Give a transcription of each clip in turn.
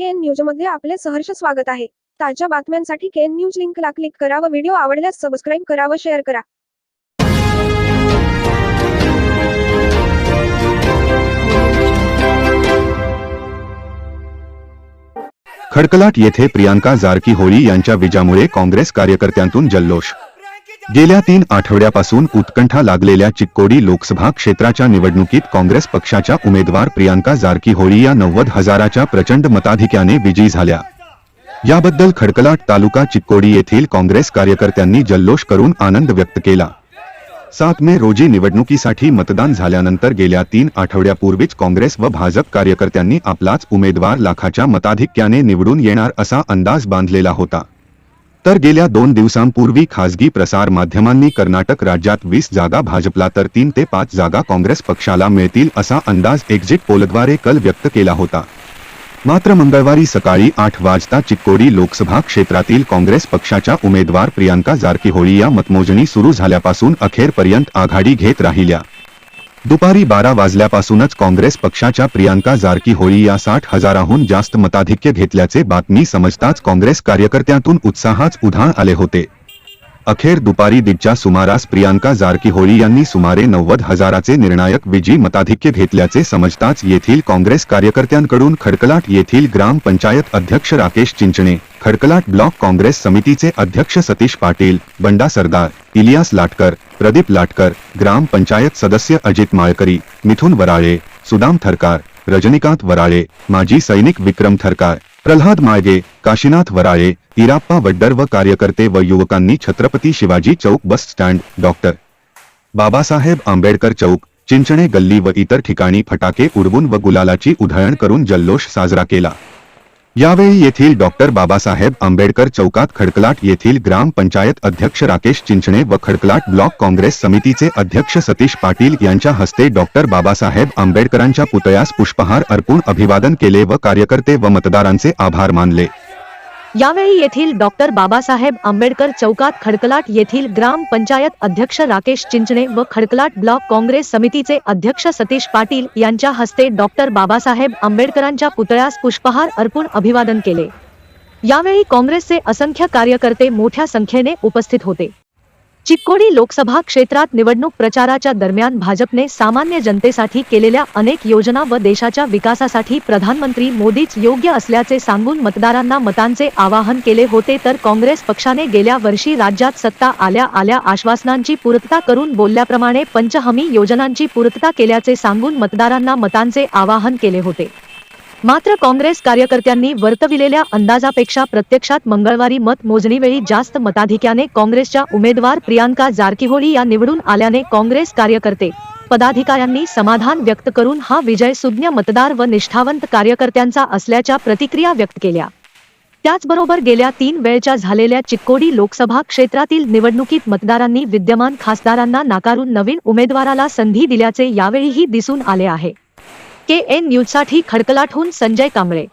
केन न्यूजमध्ये आपले सहर्ष स्वागत आहे. ताज्या बातम्यांसाठी केन न्यूज लिंकला क्लिक करा व व्हिडिओ आवडल्यास सबस्क्राईब करा व शेअर करा. खडकलाट येथे प्रियांका जारकी होळी यांच्या विजामुळे काँग्रेस कार्यकर्त्यांतून जल्लोष गेल्या तीन आठवड्यापासून उत्कंठा लागलेल्या चिक्कोडी लोकसभा क्षेत्राच्या निवडणुकीत काँग्रेस पक्षाच्या उमेदवार प्रियांका जारकीहोळी या नव्वद हजाराच्या प्रचंड मताधिक्याने विजयी झाल्या. याबद्दल खडकलाट तालुका चिक्कोडी येथील काँग्रेस कार्यकर्त्यांनी जल्लोष करून आनंद व्यक्त केला. सात मे रोजी निवडणुकीसाठी मतदान झाल्यानंतर गेल्या तीन आठवड्यापूर्वीच काँग्रेस व भाजप कार्यकर्त्यांनी आपलाच उमेदवार लाखाच्या मताधिक्याने निवडून येणार असा अंदाज बांधलेला होता. तर गेल्या दोन दिवसांपूर्वी खासगी प्रसार माध्यमांनी कर्नाटक राज्यात वीस जागा भाजपला तर तीन ते पाच जागा काँग्रेस पक्षाला मिळतील असा अंदाज एक्झिट पोलद्वारे कल व्यक्त केला होता. मात्र मंगळवारी सकाळी आठ वाजता चिक्कोडी लोकसभा क्षेत्रातील काँग्रेस पक्षाच्या उमेदवार प्रियांका जारकीहोळी या मतमोजणी सुरू झाल्यापासून अखेरपर्यंत आघाडी घेत राहिल्या. दुपारी बारा वाजल्यापासूनच काँग्रेस पक्षाच्या प्रियांका जारकीहोळी या साठ हजाराहून जास्त मताधिक्य घेतल्याचे बातमी समजताच काँग्रेस कार्यकर्त्यांतून उत्साहाच उधाण आले होते. अखेर दुपारी दीडच्या सुमारास प्रियांका जारकीहोळी यांनी सुमारे नव्वद हजाराचे निर्णायक विजयी मताधिक्य घेतल्याचे समजताच येथील काँग्रेस कार्यकर्त्यांकडून खडकलाट येथील ग्रामपंचायत अध्यक्ष राकेश चिंचणे खडकलाट ब्लॉक काँग्रेस समितीचे अध्यक्ष सतीश पाटील बंडा सरदार इलियास लाटकर प्रदीप लाटकर ग्रामपंचायत सदस्य अजित माळकरी मिथुन वराळे सुदाम थरकार रजनीकांत वराळे माजी सैनिक विक्रम थरकार प्रल्हाद माळगे काशीनाथ वराळे इराप्पा वड्डर व कार्यकर्ते व युवकांनी Chhatrapati Shivaji Chowk bus stand doctor. Babasaheb Ambedkar Chowk Chinchane Galli व इतर ठिकाणी फटाके उडवून व गुलालाची उधळण करून जल्लोष साजरा केला. यावेळी येथील डॉक्टर बाबासाहेब आंबेडकर चौकात खडकलाट येथील ग्रामपंचायत अध्यक्ष राकेश चिंचणे व खडकलाट ब्लॉक काँग्रेस समितीचे अध्यक्ष सतीश पाटील यांच्या हस्ते डॉक्टर बाबासाहेब आंबेडकरांच्या पुतळ्यास पुष्पहार अर्पून अभिवादन केले व कार्यकर्ते व मतदारांचे आभार मानले. यावेळी येथील डॉक्टर बाबासाहेब आंबेडकर चौकात खडकलाट येथील ग्राम पंचायत अध्यक्ष राकेश चिंचणे व खडकलाट ब्लॉक काँग्रेस समितीचे अध्यक्ष सतीश पाटील यांच्या हस्ते डॉक्टर बाबासाहेब आंबेडकरांच्या पुतळ्यास पुष्पहार अर्पून अभिवादन केले. यावेळी काँग्रेसचे असंख्य कार्यकर्ते मोठ्या संख्येने उपस्थित होते. चिक्कोडी लोकसभा क्षेत्रात निवडणूक प्रचाराच्या दरम्यान भाजपने सामान्य जनतेसाठी केलेल्या अनेक योजना व देशाच्या विकासासाठी प्रधानमंत्री मोदीच योग्य असल्याचे सांगून मतदारांना मतांचे आवाहन केले होते तर काँग्रेस पक्षाने गेल्या वर्षी राज्यात सत्ता आल्या आल्या आश्वासनांची पूर्तता करून बोलल्याप्रमाणे पंचहमी योजनांची पूर्तता केल्याचे सांगून मतदारांना मतांचे आवाहन केले होते. मात्र काँग्रेस कार्यकर्त्यांनी वर्तविलेल्या अंदाजापेक्षा प्रत्यक्षात मंगळवारी मत मोजणीवेळी जास्त मताधिक्याने काँग्रेसच्या उमेदवार प्रियांका जारकीहोळी या निवडून आल्याने काँग्रेस कार्यकर्ते पदाधिकाऱ्यांनी समाधान व्यक्त करून हा विजय सुज्ञ मतदार व निष्ठावंत कार्यकर्त्यांचा असल्याच्या प्रतिक्रिया व्यक्त केल्या. त्याचबरोबर गेल्या तीन वेळच्या झालेल्या चिक्कोडी लोकसभा क्षेत्रातील निवडणुकीत मतदारांनी विद्यमान खासदारांना नाकारून नवीन उमेदवाराला संधी दिल्याचे यावेळीही दिसून आले आहे. के एन न्यूजसाठी खडकलाटहून संजय कांबळे.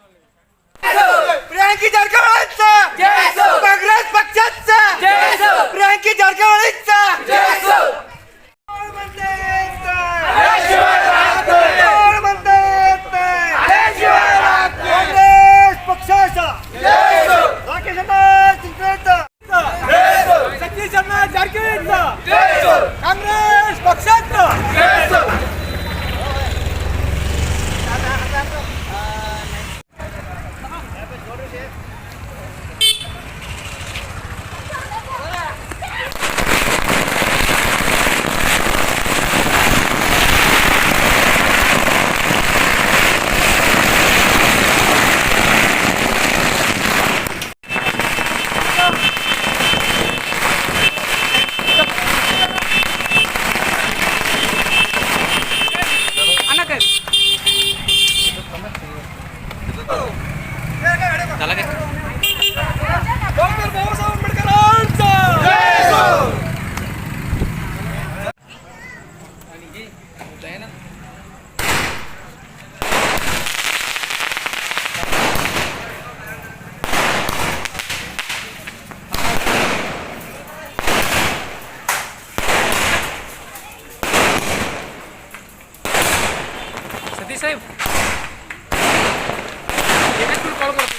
साहेब. कॉल करतो.